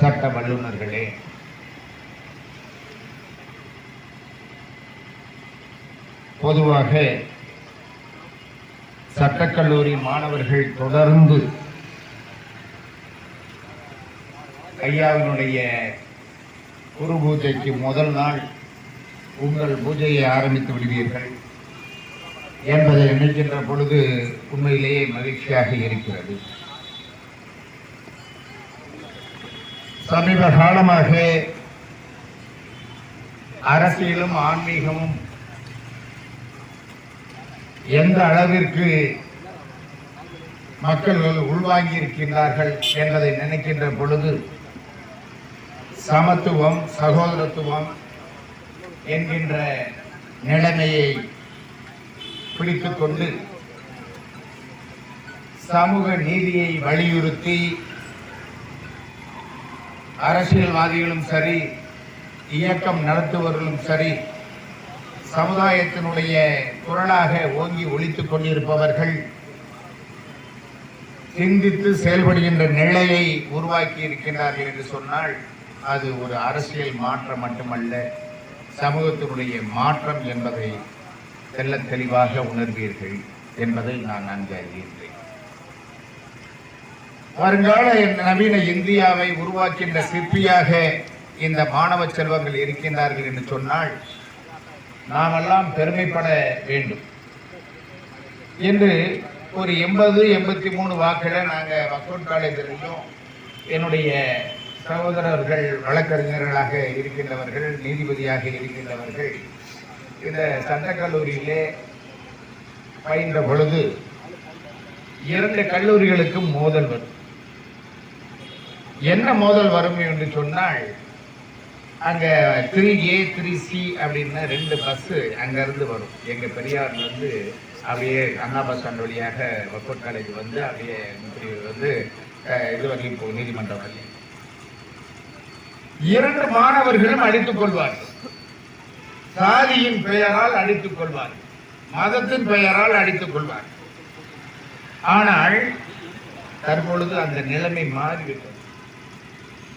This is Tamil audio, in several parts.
சட்ட வல்லுநர்களே. பொதுவாக சட்டக்கல்லூரி மாணவர்கள் தொடர்ந்து ஐயாவினுடைய குரு பூஜைக்கு முதல் நாள் உங்கள் பூஜையை ஆரம்பித்து விடுவீர்கள் என்பதை நினைக்கின்ற பொழுது உண்மையிலேயே மகிழ்ச்சியாக இருக்கிறது. சமீப காலமாக அரசியலும் ஆன்மீகமும் எந்த அளவிற்கு மக்கள் உள்வாங்கி இருக்கின்றார்கள் என்பதை நினைக்கின்ற பொழுது சமத்துவம் சகோதரத்துவம் என்கின்ற நிலைமையை பிடித்துக் கொண்டு சமூக நீதியை வலியுறுத்தி அரசியல்வாதிகளும் சரி இயக்கம் நடத்துபவர்களும் சரி சமுதாயத்தினுடைய குரலாக ஓங்கி ஒழித்துக் கொண்டிருப்பவர்கள் சிந்தித்து செயல்படுகின்ற நிலையை உருவாக்கி இருக்கின்றார்கள் என்று சொன்னால் அது ஒரு அரசியல் மாற்றம் மட்டுமல்ல சமூகத்தினுடைய மாற்றம் என்பதை தெல்ல தெளிவாக உணர்வீர்கள் என்பதை நான் நன்கு அறிகின்றேன். வருங்கால நவீன இந்தியாவை உருவாக்கின்ற சிற்பியாக இந்த மாணவ செல்வங்கள் இருக்கின்றார்கள் என்று சொன்னால் நாமெல்லாம் பெருமைப்பட வேண்டும். என்று ஒரு எண்பது எண்பத்தி மூணு வாக்கில் நாங்கள் வக்கோட் காலேஜிலையும் என்னுடைய சகோதரர்கள் வழக்கறிஞர்களாக இருக்கின்றவர்கள் நீதிபதியாக இருக்கின்றவர்கள் இந்த சட்டக்கல்லூரியிலே பயின்ற பொழுது இரண்டு கல்லூரிகளுக்கும் மோதல் வரும். என்ன மோதல் வரும் என்று சொன்னால் அங்க த்ரீ ஏ த்ரீ சி அப்படின்னு ரெண்டு பஸ் அங்கேருந்து வரும். எங்க பெரியார்ல இருந்து அப்படியே அண்ணா பஸ் ஸ்டாண்ட் வழியாக வக்கோட் காலேஜ் வந்து அப்படியே இப்படி வந்து அஹ், இது வரையும் போ நீதிமன்றம் வரையும் இரண்டு மாணவர்களும் அடித்துக் கொள்வார்கள். சாதியின் பெயரால் அடித்துக் கொள்வார்கள். மதத்தின் பெயரால் அடித்துக் கொள்வார்கள். ஆனால் தற்பொழுது அந்த நிலைமை மாறிவிட்டது.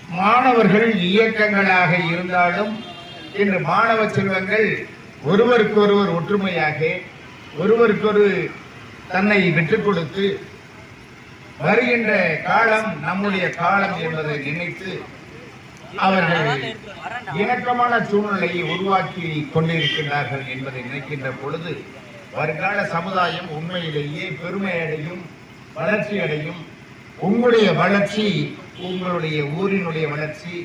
மாணவர்கள் இயக்கங்களாக இருந்தாலும் இன்று மாணவ செல்வங்கள் ஒருவருக்கொருவர் ஒற்றுமையாக ஒருவருக்கொரு தன்னை விட்டுக் கொடுத்து வருகின்ற காலம் நம்முடைய காலம் என்பதை நினைத்து அவர்கள் இணக்கமான சூழ்நிலையை உருவாக்கி கொண்டிருக்கிறார்கள் என்பதை நினைக்கின்ற பொழுது வருங்கால சமுதாயம் உண்மையிலேயே பெருமை அடையும் வளர்ச்சி அடையும் உங்களுடைய வளர்ச்சி உங்களுடைய ஊரினுடைய வளர்ச்சி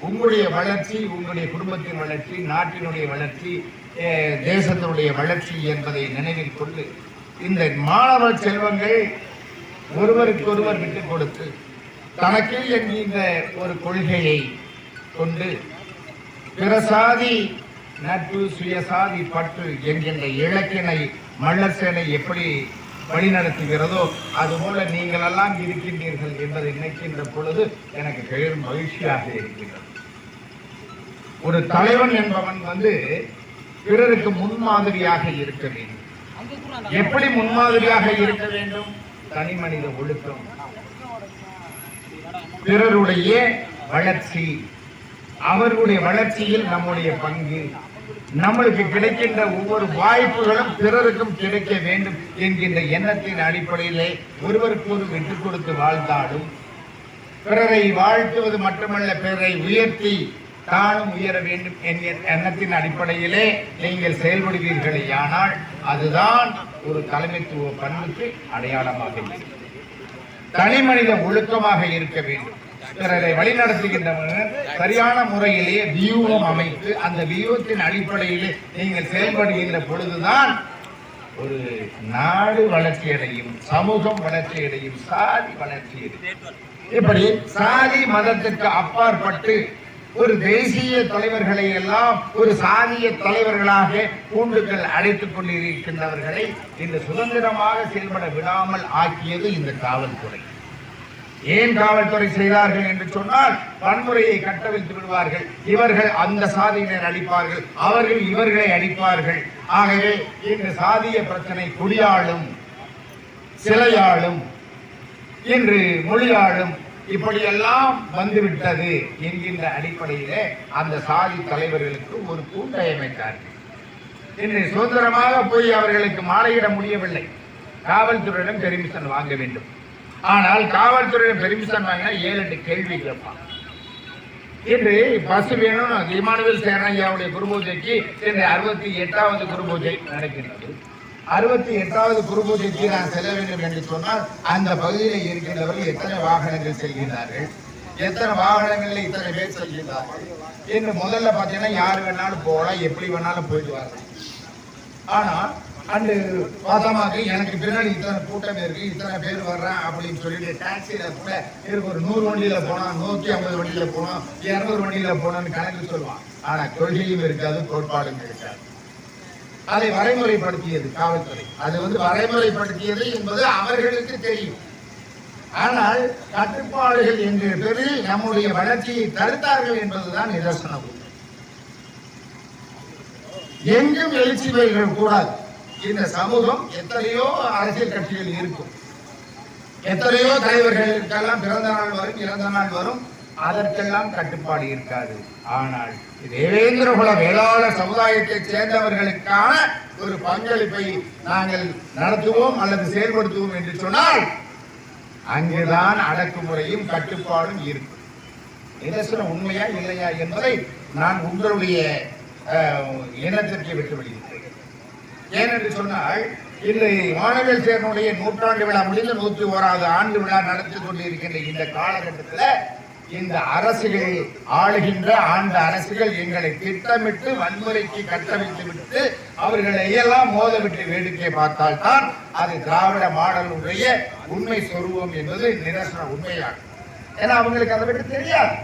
உங்களுடைய வளர்ச்சி உங்களுடைய குடும்பத்தின் வளர்ச்சி நாட்டினுடைய வளர்ச்சி தேசத்தினுடைய வளர்ச்சி என்பதை நினைவில் கொண்டு இந்த மாணவர் செல்வங்கள் ஒருவருக்கொருவர் விட்டுக் கொடுத்து தனக்கு என்கின்ற ஒரு கொள்கையை கொண்டு பிறசாதி நட்பு சுயசாதி பற்று என்கின்ற இலக்கினை மல்லர் சேனை எப்படி வழிநடத்துகிறதோ அதுபோல நீங்கள் எல்லாம் இருக்கின்றீர்கள் என்பதை நினைக்கின்ற பொழுது எனக்கு பெரும் மகிழ்ச்சியாக இருக்கின்றது ஒரு தலைவன் என்பவன் வந்து பிறருக்கு முன்மாதிரியாக இருக்க வேண்டும். எப்படி முன்மாதிரியாக இருக்க வேண்டும்? தனி மனித ஒழுக்கம். பிறருடைய வளர்ச்சி. அவர்களுடைய வளர்ச்சியில் நம்முடைய பங்கு. நம்மளுக்கு கிடைக்கின்ற ஒவ்வொரு வாய்ப்புகளும் பிறருக்கும் கிடைக்க வேண்டும் என்கின்ற எண்ணத்தின் அடிப்படையிலே ஒருவருக்கு ஒரு விட்டுக் கொடுத்து வாழ்ந்தாலும் பிறரை வாழ்த்துவது மட்டுமல்ல பிறரை உயர்த்தி தானும் உயர வேண்டும் என்கிற எண்ணத்தின் அடிப்படையிலே நீங்கள் செயல்படுவீர்களே ஆனால் அதுதான் ஒரு தலைமைத்துவ பண்புக்கு அடையாளமாக இருக்கும். தனி மனித ஒழுக்கமாக இருக்க வேண்டும். பிறரை வழிநடத்துகின்றவர்கள் சரியான முறையிலேயே வியூகம் அமைத்து அந்த வியூகத்தின் அடிப்படையிலே நீங்கள் செயல்படுகின்ற பொழுதுதான் ஒரு நாடு வளர்ச்சி அடையும் சமூகம் வளர்ச்சி அடையும் சாதி வளர்ச்சியடையும் இப்படி சாதி மதத்திற்கு அப்பாற்பட்டு ஒரு தேசிய தலைவர்களை எல்லாம் ஒரு சாதிய தலைவர்களாக கூண்டுகள் அடைத்துக் கொண்டிருக்கின்றவர்களை இந்த சுதந்திரமாக செயல்பட விடாமல் ஆக்கியது இந்த காவல்துறை. ஏன் காவல்துறை செய்தார்கள் என்று சொன்னால் வன்முறையை கட்டவிழ்த்து விடுவார்கள். இவர்கள் அந்த சாதியினர் அடிப்பார்கள் அவர்கள் இவர்களை அடிப்பார்கள் ஆகவே இன்று சாதிய பிரச்சனை குடியாளும் சிலையாளும் இன்று மொழியாளும் இப்படியெல்லாம் வந்துவிட்டது என்கின்ற அடிப்படையிலே அந்த சாதி தலைவர்களுக்கு ஒரு கூட்டை அமைத்தார்கள். இன்று சுதந்திரமாக போய் அவர்களுக்கு மாலையிட முடியவில்லை. காவல்துறையிடம் பெர்மிஷன் வாங்க வேண்டும். ஆனால் காவல்துறையின் பெர்மிஷன் வாங்கினா ஏழு எட்டு கேள்வி கேட்பான் இன்று பஸ் வேணும் இமானுவேல் சேனையாவுடைய குருபூஜைக்கு. இன்று அறுபத்தி எட்டாவது குருபூஜை நடக்கிறது. அறுபத்தி எட்டாவது குருபூஜைக்கு நான் செல்ல வேண்டும் என்று சொன்னால் அந்த பகுதியில் இருக்கின்றவர்கள் எத்தனை வாகனங்கள் செல்கிறார்கள் எத்தனை வாகனங்களில் இத்தனை பேர் செல்கிறார்கள் என்று முதல்ல பார்த்தீங்கன்னா யார் வேணாலும் போகலாம் எப்படி வேணாலும் போயிட்டு வரலாம். ஆனால் அண்டு பார்த்தமாக்கு எனக்கு பின்னாடி இத்தனை கூட்டம் இருக்கு இத்தனை பேர் வர்றேன் அப்படின்னு சொல்லிட்டு டாக்ஸியில கூட இருக்கு ஒரு நூறு வண்டியில போனா நூத்தி ஐம்பது வண்டியில போனோம் இருநூறு வண்டியில போனோம்னு கணக்கு சொல்லுவான். ஆனா கொள்கையும் இருக்காது கோட்பாடும் இருக்காது. அதை வரைமுறைப்படுத்தியது காவல்துறை. அது வந்து வரைமுறைப்படுத்தியது என்பது அவர்களுக்கு தெரியும். ஆனால் கட்டுப்பாடுகள் என்ற பேரில் நம்முடைய வளர்ச்சியை தடுத்தார்கள் என்பதுதான் நிதர்சனம் எங்கும் எழுச்சி பெறுகள் கூடாது. இந்த சமூகம் எத்தனையோ அரசியல் கட்சிகள் இருக்கும். எத்தனையோ தலைவர்களுக்கெல்லாம் பிறந்த நாள் வரும் இறந்த நாள் வரும் அதற்கெல்லாம் கட்டுப்பாடு இருக்காது. ஆனால் தேவேந்திரகுல வேளாளர் சமுதாயத்தைச் சேர்ந்தவர்களுக்கான ஒரு பங்களிப்பை நாங்கள் நடத்துவோம் அல்லது செயல்படுத்துவோம் என்று சொன்னால் அங்குதான் அடக்குமுறையும் கட்டுப்பாடும் இருக்கும். நிதர்சனம் உண்மையா இல்லையா என்பதை நான் உங்களுடைய இனத்திற்கு விட்டு விடுகிறேன். ஏனென்று சொன்னால் இந்த மாணவியல் சேர்னுடைய நூற்றாண்டு விழா முடிந்து நூற்றி ஓராவது ஆண்டு விழா நடத்தி கொண்டிருக்கின்ற இந்த காலகட்டத்தில் இந்த அரசுகள் ஆளுகின்ற ஆண்ட அரசுகள் எங்களை திட்டமிட்டு வன்முறைக்கு கட்டமைத்து விட்டு அவர்களை எல்லாம் மோதவிட்டு வேடிக்கை பார்த்தால் தான் அது திராவிட மாடலுடைய உண்மை சொருவம் என்பது நிரசன உண்மையாகும். ஏன்னா அவங்களுக்கு அதை விட்டு தெரியாது.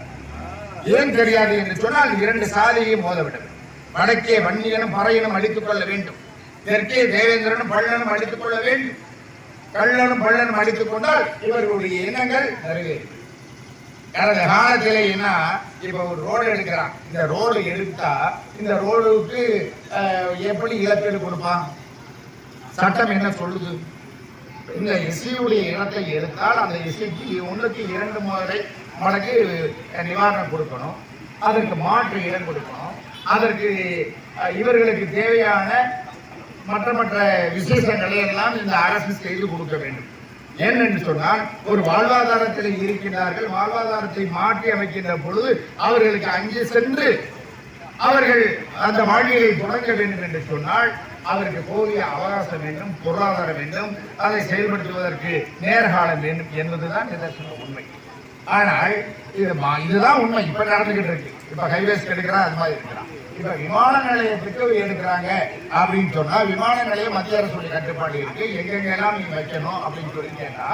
ஏன் தெரியாது என்று சொன்னால் இரண்டு சாதியையும் மோத வேண்டும் வடக்கே வன்னியனும் பறையனும் அடித்துக் கொள்ள வேண்டும். தெற்கே தேவேந்திரனும் பள்ளனும் அடித்துக் கொள்ள வேண்டும். கள்ளனும் பள்ளனும் அடித்துக் கொண்டால் இவர்களுடைய எண்ணங்கள் நிறைவேறும் கடந்த காலத்திலே என்ன இப்ப ஒரு ரோடு எடுக்கிறான். இந்த ரோடு எடுத்தா இந்த ரோடுக்கு எப்படி இழப்பீடு கொடுப்பான்? சட்டம் என்ன சொல்லுது? இந்த இசையுடைய இனத்தை எடுத்தால் அந்த இசைக்கு ஒன்றுக்கு இரண்டு முறை மடங்கு நிவாரணம் கொடுக்கணும். அதற்கு மாற்று இடம் கொடுக்கணும். அதற்கு இவர்களுக்கு தேவையான மற்ற மற்ற விசேஷங்களை எல்லாம் இந்த அரசு செய்து கொடுக்க வேண்டும். ஏனென்று சொன்னால் ஒரு வாழ்வாதாரத்தில் இருக்கின்றார்கள் வாழ்வாதாரத்தை மாற்றி அமைக்கின்ற பொழுது அவர்களுக்கு அங்கே சென்று அவர்கள் அந்த வாழ்வியலை தொடங்க வேண்டும் என்று சொன்னால் அவருக்கு போதிய அவகாசம் வேண்டும் பொருளாதாரம் வேண்டும் அதை செயல்படுத்துவதற்கு நேர்காலம் வேண்டும் என்பதுதான் நிதர்சன உண்மை. ஆனால் இது மா- இதுதான் உண்மை. இப்ப நடந்துகிட்டு இருக்கு. இப்ப ஹைவேஸ் எடுக்கிறான் அது மாதிரி இருக்கிறான். இப்ப விமான நிலையத்துக்கு எடுக்கிறாங்க அப்படின்னு சொன்னா விமான நிலையம் மத்திய அரசுடைய கட்டுப்பாடு இருக்கு. எங்கெங்கெல்லாம் நீங்க வைக்கணும் அப்படின்னு சொல்லி கேட்டா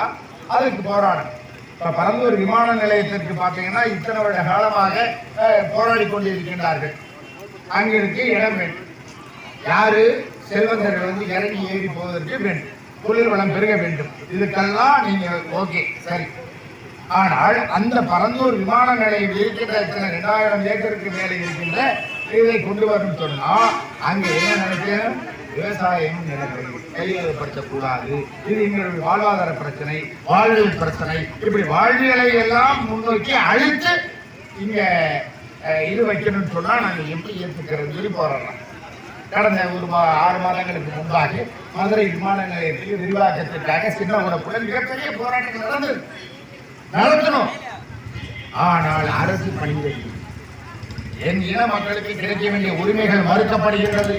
அதுக்கு போராடணும். இப்ப பரந்தூர் விமான நிலையத்திற்கு பாத்தீங்கன்னா இத்தனை வருட காலமாக போராடி கொண்டிருக்கின்றார்கள். அங்கிருக்கு இடம் வேண்டும் யாரு? செல்வந்தர்கள் வந்து இறங்கி ஏறி போவதற்கு வேண்டும் தொழில் வளம் பெருக வேண்டும். இதுக்கெல்லாம் நீங்க ஓகே சரி. ஆனால் அந்த பரந்தூர் விமான நிலையம் இருக்கின்ற இத்தனை ரெண்டாயிரம் ஏக்கருக்கு மேலே இருக்கின்ற இதை கொண்டு வரணும்னு சொன்னா அங்க என்ன நினைக்கிறேன் விவசாயம் கையகப்படுத்தக்கூடாது இது எங்களுடைய வாழ்வாதார பிரச்சனை வாழ்வியல் பிரச்சனை. இப்படி வாழ்வியலை எல்லாம் முன்னோக்கி அழித்து இங்க இது வைக்கணும்னு சொன்னா நாங்க எப்படி ஏற்றுக்கிறது சொல்லி போராடலாம் கடந்த ஒரு மா- ஆறு மாதங்களுக்கு முன்பாக மதுரை விமான நிலையத்தில் விரிவாக்கத்திற்காக சின்ன உடப்புல மிகப்பெரிய போராட்டம் நடந்தது. நடத்தணும். ஆனால் அரசு பணிகள் என் இன மக்களுக்கு கிடைக்க வேண்டிய உரிமைகள் மறுக்கப்படுகின்றது.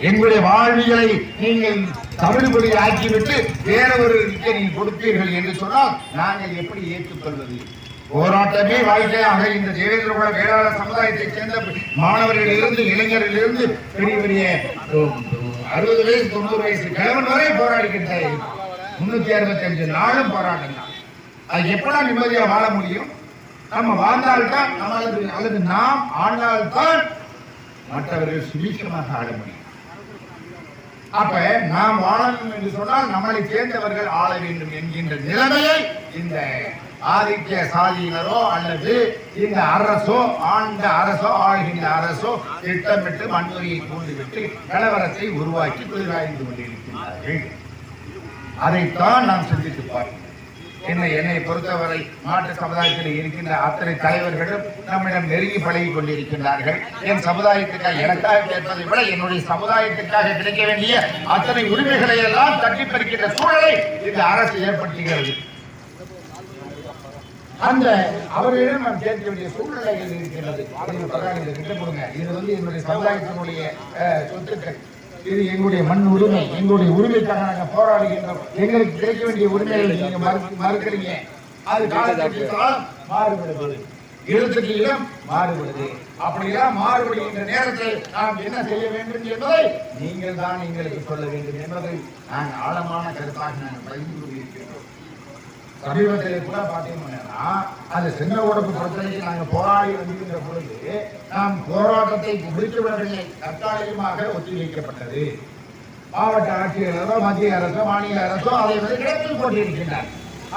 எங்களுடைய வாழ்வியலை நீங்கள் தமிழ்மொழி ஆக்கிவிட்டு வேற ஒரு நீங்கள் கொடுப்பீர்கள் என்று சொன்னால் நாங்கள் எப்படி ஏற்றுக்கொள்வது? போராட்டமே வாழ்க்கையாக இந்த தேவேந்திரகுல வேளாளர் சமுதாயத்தைச் சேர்ந்த மாணவர்களிலிருந்து இளைஞரிலிருந்து பெரிய பெரிய அறுபது வயசு தொண்ணூறு வயசு கிழவன் வரை போராடுகின்ற முன்னூத்தி அறுபத்தி அஞ்சு நாளும் போராட்டம் தான் அது எப்படா நிம்மதியாக வாழ முடியும்? நம்ம வாழ்ந்தால்தான் நம்ம அல்லது அல்லது நாம் ஆண்டால்தான் மற்றவர்கள் சுபீட்சமாக ஆட முடியும். அப்ப நாம் வாழணும் என்று சொன்னால் நம்மளை சேர்ந்தவர்கள் ஆள வேண்டும் என்கின்ற நிலைமையை இந்த ஆதிக்க சாதியினரோ அல்லது இந்த அரசோ ஆண்ட அரசோ ஆளுகின்ற அரசோ திட்டமிட்டு வன்முறையை தூண்டிவிட்டு கலவரத்தை உருவாக்கி தொழிலாய்ந்து கொண்டிருக்கிறார்கள் அதைத்தான் நாம் சிந்தித்து பார்க்கிறோம் என்னை என்னை பொறுத்தவரை மாற்று சமுதாயத்தில் இருக்கின்ற அத்தனை தலைவர்களும் நம்மிடம் நெருங்கி பழகி கொண்டிருக்கின்றார்கள். என் சமுதாயத்துக்காக எனக்காக கேட்பதை விட என்னுடைய சமுதாயத்திற்காக கிடைக்க வேண்டிய அத்தனை உரிமைகளை எல்லாம் தட்டி பறிக்கின்ற சூழலை இந்த அரசு ஏற்படுத்துகிறது. அந்த அவர்களிடம் நாம் கேட்க வேண்டிய சூழ்நிலைகள் இருக்கிறது நீங்க இதை கொடுங்க. இது வந்து என்னுடைய சமுதாயத்தினுடைய சொத்துக்கள். இது எங்களுடைய மண் உரிமை எங்களுடைய உரிமைக்காக நாங்கள் போராடுகின்றோம். எங்களுக்கு கிடைக்க வேண்டிய உரிமைகளை நீங்க மறுக்கிறீங்க. அது காலகட்டத்தால் மாறுபடுவது இடத்துக்கு இடம் மாறுபடுது. அப்படியெல்லாம் மாறுபடுகின்ற நேரத்தில் நாம் என்ன செய்ய வேண்டும் என்பதை நீங்கள் தான் எங்களுக்கு சொல்ல வேண்டும் என்பதை நாங்கள் ஆழமான கருத்தாக நாங்கள் பகிர்ந்து கொண்டிருக்கிறோம் சமீபத்தில் கூட பார்த்தீங்கன்னா அந்த சின்ன உடம்பு பிரச்சனைக்கு நாங்கள் போராடி வந்திருக்கிற பொழுது நாம் போராட்டத்தை முடித்துவிடவில்லை தற்காலிகமாக ஒத்திவைக்கப்பட்டது. மாவட்ட ஆட்சியரோ மத்திய அரசோ மாநில அரசோ அதை வந்து கிடைத்துக் கொண்டிருக்கின்றார்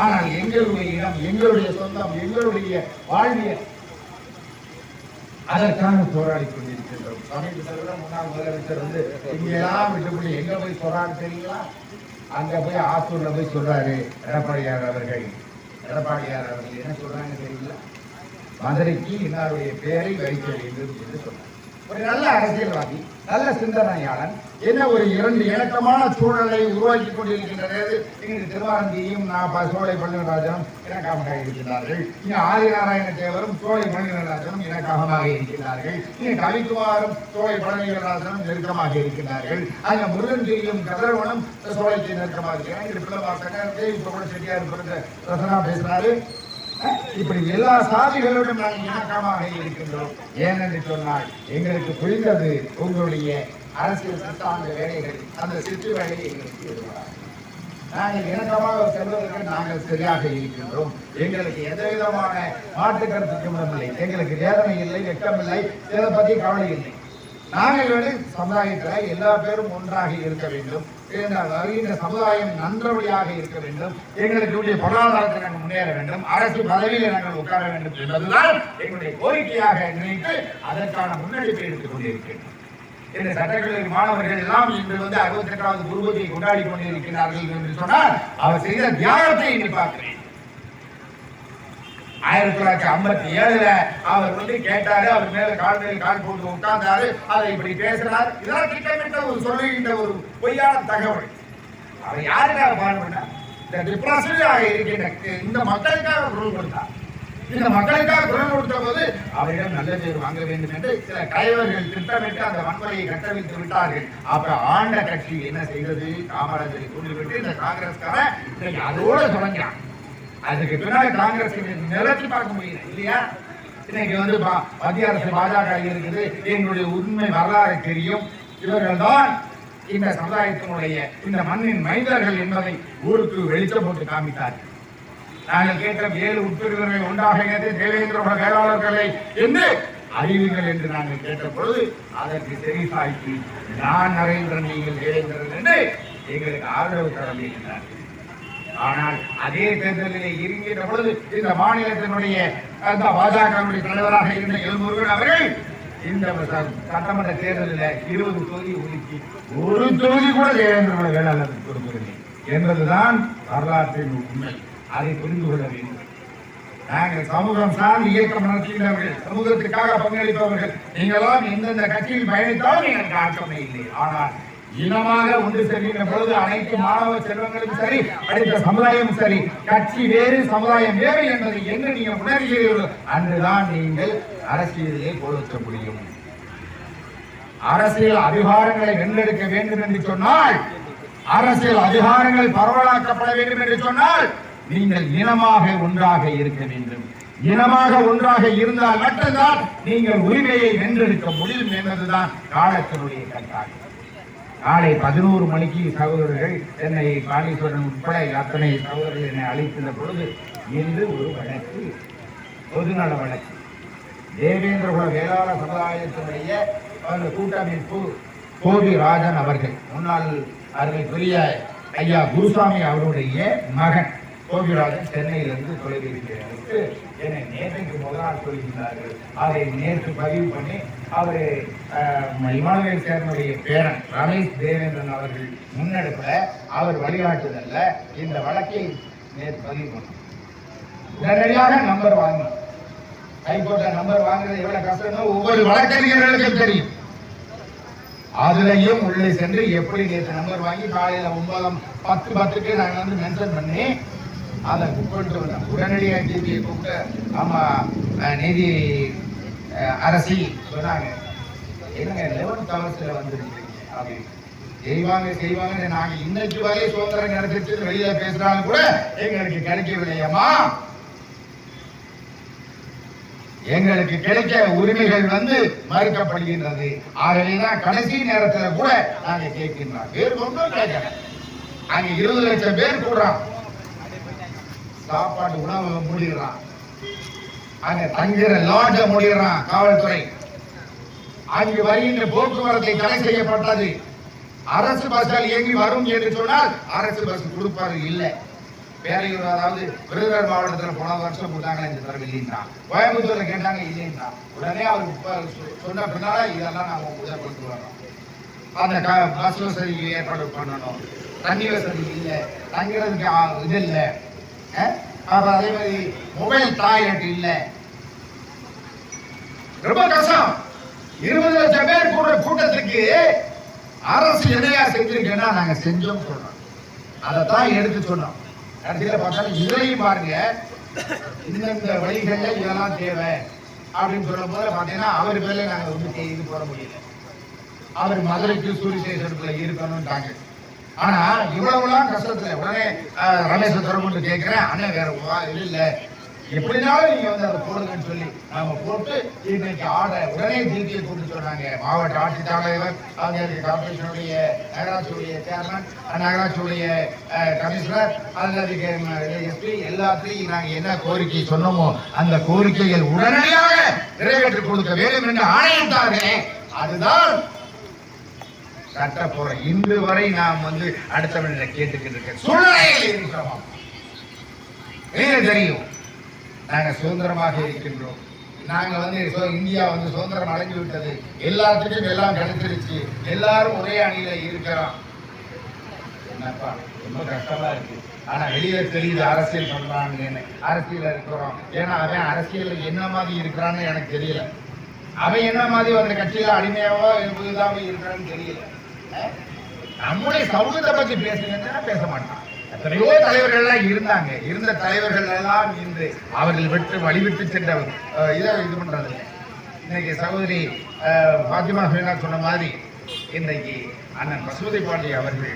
ஆனால் எங்களுடைய இடம் எங்களுடைய சொந்தம் எங்களுடைய வாழ்வியல் அதற்காக போராடி கொண்டிருக்கின்றோம். சமீபத்தில் முன்னாள் முதலமைச்சர் வந்து இங்கெல்லாம் விட்டுப்படி எங்க போய் போராட தெரியுங்களா அங்கே போய் ஆத்தூரில் போய் சொல்கிறாரு எடப்பாடியார் அவர்கள். எடப்பாடியார் அவர்கள் என்ன சொல்கிறாங்க தெரியல? மதுரைக்கு இன்னாருடைய பெயரை வைக்க வேண்டும் என்று சொன்னார். ஒரு நல்ல அரசியல்வாதி நல்ல சிந்தனையாளன் என்ன ஒரு இரண்டு இணக்கமான சூழலை உருவாக்கி கொண்டிருக்கின்ற இங்கு திருவாரந்தியும் நான் சோலை பழனிராஜனும் இணக்கமாக இருக்கிறார்கள் இங்கு ஆதிநாராயண தேவரும் சோலை பழனிராஜனும் இணக்கமாக இருக்கிறார்கள் இங்கு கவிக்குமாரும் சோலை பழனிவராஜனும் நெருக்கமாக இருக்கிறார்கள் அங்க முருகன் செய்யும் கதிரவனும் சோலைக்கு நெருக்கமாக இருக்கிறார் இங்க பிள்ளை கூட செட்டியார் பிறந்த ரசனா பேசுறாரு. இப்படி எல்லா சாதிகளோடும் நாங்கள் இணக்கமாக இருக்கின்றோம். ஏனென்று சொன்னால் எங்களுக்கு புரிந்தது உங்களுடைய அரசியல் சித்தாந்த வேலைகள் அந்த சிற்று வேலையை எங்களுக்கு நாங்கள் இணக்கமாக செல்வதற்கு நாங்கள் சரியாக இருக்கின்றோம். எங்களுக்கு எந்த விதமான மாற்று கருத்துக்கும் இல்லை எங்களுக்கு வேதனை இல்லை வெட்கமில்லை இதை பற்றி கவலை இல்லை. நாங்கள் வந்து சமுதாயத்தில் எல்லா பேரும் ஒன்றாக இருக்க வேண்டும். இந்த சமுதாயம் நன்றபடியாக இருக்க வேண்டும். எங்களுக்கு பொருளாதாரத்தை நாங்கள் முன்னேற வேண்டும். அரசு பதவியில் நாங்கள் உட்கார வேண்டும் என்பதுதான் எங்களுடைய கோரிக்கையாக நினைத்து அதற்கான முன்னெடுப்பை எடுத்துக் கொண்டிருக்கின்றோம் இந்த சட்டக்கல்லூரி மாணவர்கள் எல்லாம் இன்று வந்து அறுபத்தி எட்டாவது குருபதியை கொண்டாடி கொண்டிருக்கிறார்கள் என்று சொன்னால் அவர் செய்த தியாகத்தை இன்று பார்க்கிறேன். ஆயிரத்தி தொள்ளாயிரத்தி ஐம்பத்தி ஏழுல அவர் வந்து கேட்டாரு அவர் மேல கால் மேல கால் போட்டு உட்கார்ந்தாரு. அதை இப்படி பேசினார். இதெல்லாம் திட்டமிட்ட ஒரு சொல்லுகின்ற ஒரு பொய்யான தகவல். அவர் யாருக்காக பாடுபட்டார் இந்த டிப்ரெஷனாக இருக்கின்ற இந்த மக்களுக்காக குரல் கொடுத்தார் இந்த மக்களுக்காக குரல் கொடுத்த போது அவரிடம் நல்ல பேர் வாங்க வேண்டும் என்று சில தலைவர்கள் திட்டமிட்டு அந்த வன்முறையை கட்டமைத்து விட்டார்கள். அப்ப ஆண்ட கட்சி என்ன செய்தது? காமராஜரை தூண்டிவிட்டு இந்த காங்கிரஸ்காரன் இன்னைக்கு அதோட தொடங்கினான். அதுக்கு பின்னாடி காங்கிரஸ் நிலச்சி பார்க்க முடியல இல்லையா? இன்னைக்கு வந்து பா- மத்திய அரசு பாஜக இருக்குது. எங்களுடைய உண்மை வரலாறு தெரியும். இவர்கள் தான் இந்த சமுதாயத்தினுடைய இந்த மண்ணின் மைந்தர்கள் என்பதை ஊருக்கு வெளிச்சம் போட்டு காமித்தார்கள். நாங்கள் கேட்ட ஏழு உட்பிரிவுகளை ஒன்றாக இணைந்து தேவேந்திர குல வேளாளர்களை என்று அறிவுங்கள் என்று நாங்கள் கேட்ட பொழுது அதற்கு செவி நான் நரேந்திரன் நீங்கள் தேவேந்திரன் என்று எங்களுக்கு ஆதரவு தரவிருக்கிறார்கள் ஆனால் அதே தேர்தலிலே இருக்கின்ற பொழுது இந்த மாநிலத்தினுடைய அந்த பாஜகவுடைய தலைவராக இருந்த எல்முருகன் அவர்கள் இந்த சட்டமன்ற தேர்தலில் இருபது தொகுதி ஒதுக்கி ஒரு தொகுதி கூட தேவேந்திர வேளாளர் வேளாளருக்கு கொடுக்கவில்லை என்பதுதான் வரலாற்றின் உண்மை. அதை புரிந்து கொள்ள வேண்டும். நாங்கள் சமூகம் சார்ந்து இயக்கம் நடத்துகிறவர்கள் சமூகத்துக்காக பங்களிப்பவர்கள் நீங்களாம் எந்தெந்த கட்சியில் பயணித்தாலும் எங்களுக்கு ஆக்கமே இல்லை. ஆனால் இனமாக ஒன்று செல்கின்ற பொழுது அனைத்து மாணவ செல்வங்களும் சரி அடுத்த சமுதாயமும் சரி கட்சி வேறு சமுதாயம் வேறு என்பதை என்று நீங்கள் உணர்கிறீர்களோ அன்றுதான் நீங்கள் அரசியலிலே கோலத்த முடியும். அரசியல் அதிகாரங்களை வென்றெடுக்க வேண்டும் என்று சொன்னால் அரசியல் அதிகாரங்கள் பரவலாக்கப்பட வேண்டும் என்று சொன்னால் நீங்கள் இனமாக ஒன்றாக இருக்க வேண்டும். இனமாக ஒன்றாக இருந்தால் மட்டும்தான் நீங்கள் உரிமையை வென்றெடுக்க முடியும் என்பதுதான் காலத்தினுடைய கட்டாயம். காலை பதினோரு மணிக்கு சகோதரர்கள் என்னை காளீஸ்வரன் உட்பட அத்தனை சகோதரர்கள் என்னை அழைத்திருந்த பொழுது இன்று ஒரு வழக்கு பொதுநல வழக்கு. தேவேந்திரகுல வேளாள சமுதாயத்தினுடைய அந்த கூட்டமைப்பு கோபி ராஜன் அவர்கள் முன்னாள் அருமைக்குரிய ஐயா குருசாமி அவருடைய மகன் கோபிராஜன் சென்னையிலிருந்து தொலைபேசி அழைத்து என்னை நேற்றைக்கு முதல் நாள் சொல்லியிருந்தார்கள் அதை நேற்று பதிவு பண்ணி அவர் இமானுவேல் சேர்னுடைய பேரன் ரமேஷ் தேவேந்திரன் அவர்கள் முன்னெடுப்பில் அவர் வழிகாட்டுதல்ல இந்த வழக்கை நேற்று பதிவு பண்ணும். உடனடியாக நம்பர் வாங்கணும் ஹைகோர்ட்ல நம்பர் வாங்குறது எவ்வளவு கஷ்டம்னா ஒவ்வொரு வழக்கறிஞர்களுக்கும் தெரியும். அதுலயும் உள்ளே சென்று எப்படி நேற்று நம்பர் வாங்கி காலையில ஒன்பதாம் பத்து பத்துக்கு நாங்க வந்து மென்ஷன் பண்ணி அதை கொண்டு வந்தோம் உடனடியாக டிபியை கூப்பிட்டு ஆமா நிதி நீதி அரசி சொன்னாங்க. என்னங்க லெவன் ஹவர்ஸ்ல வந்துருக்கீங்க? அப்படின்னு. செய்வாங்க செய்வாங்க நாங்க இன்னைக்கு வரை சுதந்திரம் கிடைச்சிட்டு வெளியில பேசுறாங்க கூட எங்களுக்கு கிடைக்கவில்லையம்மா எங்களுக்கு கிடைக்க உரிமைகள் வந்து மறுக்கப்படுகின்றது. ஆகவேதான் கடைசி நேரத்துல கூட நாங்க கேட்கின்றோம். வேறு ஒன்றும் கேட்கல. அங்க இருபது லட்சம் பேர் கூடுறான். சாப்பாட்டு உணவு மூடிடுறான். அங்க தங்குற லாட்ஜ மூடிடுறான் காவல்துறை. அங்கு வருகின்ற போக்குவரத்தை தடை செய்யப்பட்டது. அரசு பஸ்கள் இயங்கி வரும் என்று சொன்னால் அரசு பஸ் கொடுப்பாரு இல்லை. வேலையூர் அதாவது விருதுநகர் மாவட்டத்தில் போன வருஷம் கொடுத்தாங்களே இந்த தடவை இல்லைன்றான். கோயம்புத்தூர்ல கேட்டாங்க இல்லைன்றான். உடனே அவர் சொன்ன பின்னால இதெல்லாம் நாம உதவி கொண்டு வரோம் அந்த பஸ் வசதி ஏற்பாடு பண்ணணும். தண்ணி வசதி இல்லை. தங்குறதுக்கு இது இல்லை. அப்புறம் அதே மாதிரி மொபைல் டாய்லெட் இல்லை. ரொம்ப கஷ்டம். இருபது லட்சம் பேர் கூட கூட்டத்துக்கு அரசு எதையா செஞ்சிருக்கேன்னா நாங்க செஞ்சோம் சொல்றோம் அதைத்தான் எடுத்து சொன்னோம். கடைசியில் பார்த்தாலும் இதையும் பாருங்க. இந்தந்த வழிகளில் இதெல்லாம் தேவை அப்படின்னு சொல்லும் போது பார்த்தீங்கன்னா அவர் பேர்ல நாங்கள் வந்து இது போட முடியல. அவர் மதுரைக்கு சூரியசேஷனுக்குள்ள இருக்கணும்ட்டாங்க ஆனா இவ்வளவுலாம் கஷ்டத்துல உடனே ரமேஷ் ரமேஷ கேட்கிறேன் அண்ணன் வேற வா- இல்ல. எப்படினாலும் நீங்க வந்து அதை போடுங்கன்னு சொல்லி நாம போட்டு இன்னைக்கு ஆடை உடனே ஜிபியை கூப்பிட்டு சொன்னாங்க. மாவட்ட ஆட்சித்தலைவர் அங்க கார்பரேஷனுடைய நகராட்சியுடைய சேர்மன் நகராட்சியுடைய கமிஷனர் அல்லது எஸ்பி எல்லாத்தையும் நாங்க என்ன கோரிக்கை சொன்னோமோ அந்த கோரிக்கைகள் உடனடியாக நிறைவேற்றி கொடுக்க வேண்டும் என்று ஆணையிட்டார்களே. அதுதான் சட்ட போற இன்று வரை நாம் வந்து அடுத்தவனிட கேட்டுக்கிட்டு இருக்க சூழ்நிலையில் இருக்கிறோம் வெளியில தெரியும்? நாங்க சுதந்திரமாக இருக்கின்றோம். நாங்க வந்து இந்தியா வந்து சுதந்திரம் அடைஞ்சு விட்டது. எல்லாத்துக்கும் எல்லாம் கிடைச்சிருச்சு. எல்லாரும் ஒரே அணியில இருக்கிறோம். என்னப்பா ரொம்ப கஷ்டமா இருக்கு. ஆனா வெளியே தெரியுது அரசியல் பண்றாங்கன்னு. அரசியல இருக்கிறோம். ஏன்னா அவன் அரசியல்ல என்ன மாதிரி இருக்கிறான்னு எனக்கு தெரியல. அவன் என்ன மாதிரி அந்த கட்சியில அடிமையாவோ புதிதாவோ இருக்கிறான்னு தெரியல. நம்முடைய சமூகத்தை பத்தி பேசுங்கன்னா பேச மாட்டான். எத்தனையோ தலைவர்கள் எல்லாம் இருந்தாங்க. இருந்த தலைவர்கள் எல்லாம் இன்று அவர்கள் விட்டு வழிவிட்டு சென்ற இதை இது பண்றது இன்னைக்கு சகோதரி பாத்திமா ஹீனா சொன்ன மாதிரி இன்னைக்கு அண்ணன் பசுபதி பாண்டி அவர்கள்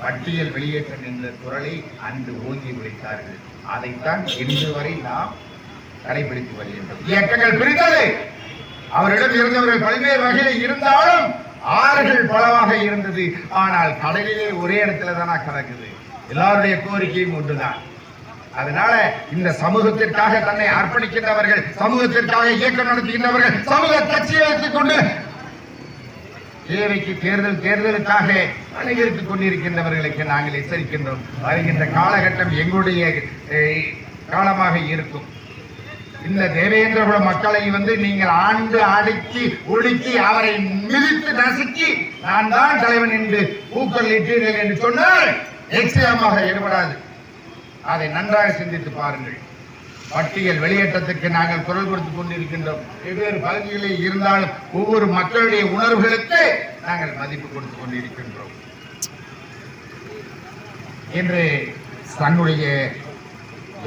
பட்டியல் வெளியேற்றம் என்ற குரலை அன்று ஓங்கி உழைத்தார்கள் அதைத்தான் இன்று வரை நாம் கடைபிடித்து வருகின்றோம். இயக்கங்கள் பிரிந்தது. அவரிடம் இருந்தவர்கள் பல்வேறு வகையில் இருந்தாலும் ஆறுகள் பலவாக இருந்தது. ஆனால் கடலிலே ஒரே இடத்துல தானா கிடக்குது. எல்லாருடைய கோரிக்கையும் ஒன்றுதான். அதனால இந்த சமூகத்திற்காக தன்னை அர்ப்பணிக்கின்றவர்கள் சமூகத்திற்காக இயக்கம் நடத்துகின்றவர்கள் சமூக கட்சியை வைத்துக் கொண்டு தேவைக்கு தேர்தல் தேர்தலுக்காக அணிவித்துக் கொண்டிருக்கின்றவர்களுக்கு நாங்கள் எச்சரிக்கின்றோம். வருகின்ற காலகட்டம் எங்களுடைய காலமாக இருக்கும். இந்த தேவேந்திரகுல மக்களை வந்து நீங்கள் ஆண்டு அடித்து ஒடுக்கி அவரை மிதித்து நசுக்கி நான் தான் தலைவன் என்று ஊக்கலிட்டீர்கள் என்று சொன்னால் நிச்சயமாக ஈடுபடாது அதை நன்றாக சிந்தித்து பாருங்கள். பட்டியல் வெளியேற்றத்துக்கு நாங்கள் குரல் கொடுத்து கொண்டிருக்கின்றோம். வெவ்வேறு பகுதிகளில் இருந்தாலும் ஒவ்வொரு மக்களுடைய உணர்வுகளுக்கு நாங்கள் மதிப்பு கொடுத்துக் கொண்டிருக்கின்றோம். இன்று தன்னுடைய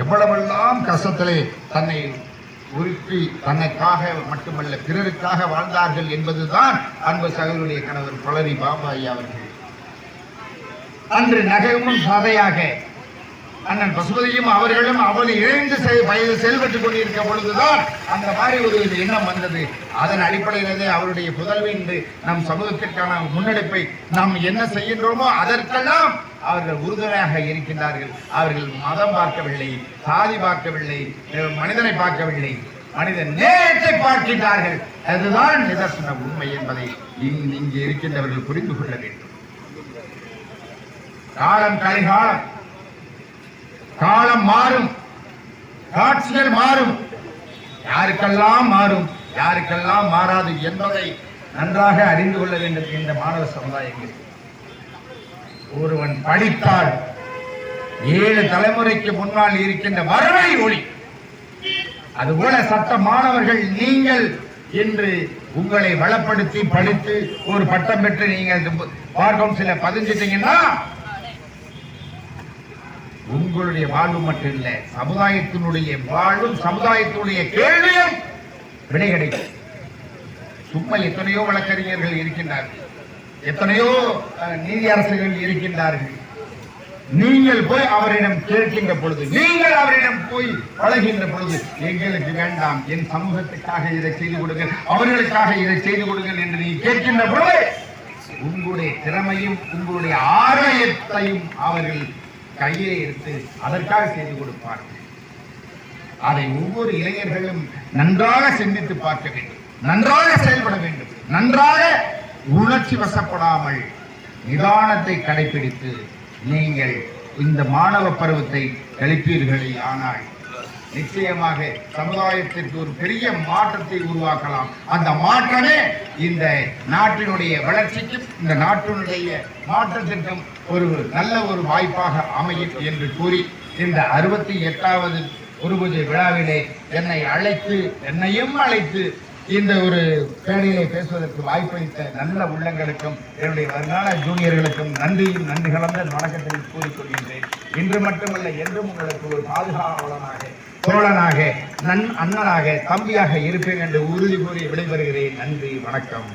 எவ்வளவெல்லாம் கஷ்டத்திலே தன்னை உருப்பி தனக்காக மட்டுமல்ல பிறருக்காக வாழ்ந்தார்கள் என்பதுதான் அன்பு சகோதரிய கணவர் பழனி பாபாயி அவர்கள். அன்று நகையும் சதையாக அண்ணன் பசுபதியும் அவர்களும் அவள் இணைந்து வயது செயல்பட்டுக் கொண்டிருக்க பொழுதுதான் அந்த மாதிரி ஒரு எண்ணம் வந்தது. அதன் அடிப்படையிலே அவருடைய புதல்வி என்று நம் சமூகத்திற்கான முன்னெடுப்பை நாம் என்ன செய்கின்றோமோ அதற்கெல்லாம் அவர்கள் உறுதுணையாக இருக்கின்றார்கள். அவர்கள் மதம் பார்க்கவில்லை சாதி பார்க்கவில்லை மனிதனை பார்க்கவில்லை. மனித நேரத்தை பார்க்கின்றார்கள். அதுதான் நிதர்சன உண்மை என்பதை இங்கு இங்கு இருக்கின்றவர்கள் புரிந்து கொள்ள வேண்டும். காலம் கலிகாலம் காலம் மாறும். காட்சிகள் மாறும். யாருக்கெல்லாம் மாறும் யாருக்கெல்லாம் மாறாது என்பதை நன்றாக அறிந்து கொள்ள வேண்டும் என்ற மாணவ சமுதாயங்கள். ஒருவன் படித்தால் ஏழு தலைமுறைக்கு முன்னால் இருக்கின்ற வறுமை ஒளி. அதுபோல சட்ட மாணவர்கள் நீங்கள் இன்று உங்களை வளப்படுத்தி படித்து ஒரு பட்டம் பெற்று நீங்கள் பார் கவுன்சில பதிஞ்சிட்டீங்கன்னா உங்களுடைய வாழ்வு மட்டும் இல்ல சமுதாயத்தினுடைய வாழ்வும் சமுதாயத்தினுடைய கேள்வியும் விடை கிடைக்கும் சும்மா எத்தனையோ வழக்கறிஞர்கள் இருக்கின்றார்கள். எத்தனையோ நீதி நீதியரசர்கள் இருக்கின்றார்கள். நீங்கள் போய் அவரிடம் கேட்கின்ற பொழுது நீங்கள் அவரிடம் போய் பழகின்ற பொழுது எங்களுக்கு வேண்டாம் என் சமூகத்துக்காக இதை செய்து கொடுங்கள் அவர்களுக்காக இதை செய்து கொடுங்கள் என்று நீ கேட்கின்ற பொழுது உங்களுடைய திறமையும் உங்களுடைய ஆரோக்கியத்தையும் அவர்கள் கையிலே எடுத்து அதற்காக செய்து கொடுப்பார்கள். அதை ஒவ்வொரு இளைஞர்களும் நன்றாக சிந்தித்து பார்க்க வேண்டும். நன்றாக செயல்பட வேண்டும். நன்றாக உணர்ச்சி வசப்படாமல் நிதானத்தை கடைபிடித்து நீங்கள் இந்த மாணவ பருவத்தை கழிப்பீர்களே. ஆனால் நிச்சயமாக சமுதாயத்திற்கு ஒரு பெரிய மாற்றத்தை உருவாக்கலாம். அந்த மாற்றமே இந்த நாட்டினுடைய வளர்ச்சிக்கும் இந்த நாட்டினுடைய மாற்றத்திற்கும் ஒரு நல்ல ஒரு வாய்ப்பாக அமையும் என்று கூறி இந்த அறுபத்தி எட்டாவது குருபூஜை விழாவிலே என்னை அழைத்து என்னையும் அழைத்து இந்த ஒரு பேடையிலே பேசுவதற்கு வாய்ப்பளித்த நல்ல உள்ளங்களுக்கும் என்னுடைய வருங்கால ஜூனியர்களுக்கும் நன்றியும் நன்றி கலந்த வணக்கத்தை கூறிக்கொள்கின்றேன் இன்று மட்டுமல்ல என்றும் உங்களுக்கு ஒரு பாதுகாவலனாக தோழனாக நன் அண்ணனாக தம்பியாக இருப்பேன் என்று உறுதி கூறி விடைபெறுகிறேன். நன்றி வணக்கம்.